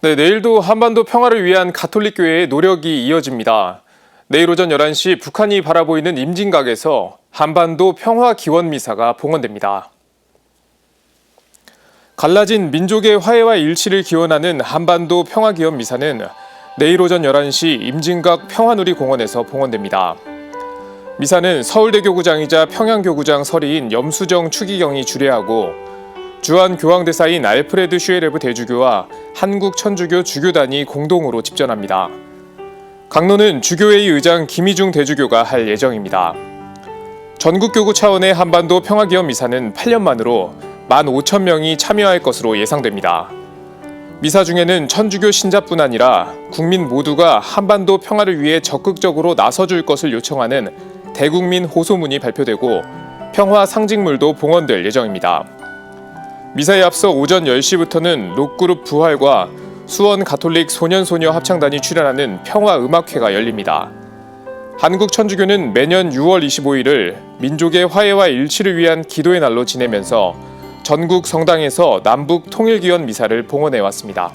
네, 내일도 한반도 평화를 위한 가톨릭 교회의 노력이 이어집니다. 내일 오전 11시 북한이 바라보이는 임진각에서 한반도 평화 기원 미사가 봉헌됩니다. 갈라진 민족의 화해와 일치를 기원하는 한반도 평화 기원 미사는 내일 오전 11시 임진각 평화누리 공원에서 봉헌됩니다. 미사는 서울대 교구장이자 평양 교구장 서리인 염수정 추기경이 주례하고 주한 교황대사인 알프레드 슈에레브 대주교와 한국 천주교 주교단이 공동으로 집전합니다. 강론은 주교회의 의장 김희중 대주교가 할 예정입니다. 전국교구 차원의 한반도 평화기원 미사는 8년 만으로 15,000명이 참여할 것으로 예상됩니다. 미사 중에는 천주교 신자뿐 아니라 국민 모두가 한반도 평화를 위해 적극적으로 나서줄 것을 요청하는 대국민 호소문이 발표되고 평화 상징물도 봉헌될 예정입니다. 미사에 앞서 오전 10시부터는 록그룹 부활과 수원 가톨릭 소년소녀 합창단이 출연하는 평화음악회가 열립니다. 한국 천주교는 매년 6월 25일을 민족의 화해와 일치를 위한 기도의 날로 지내면서 전국 성당에서 남북 통일기원 미사를 봉헌해 왔습니다.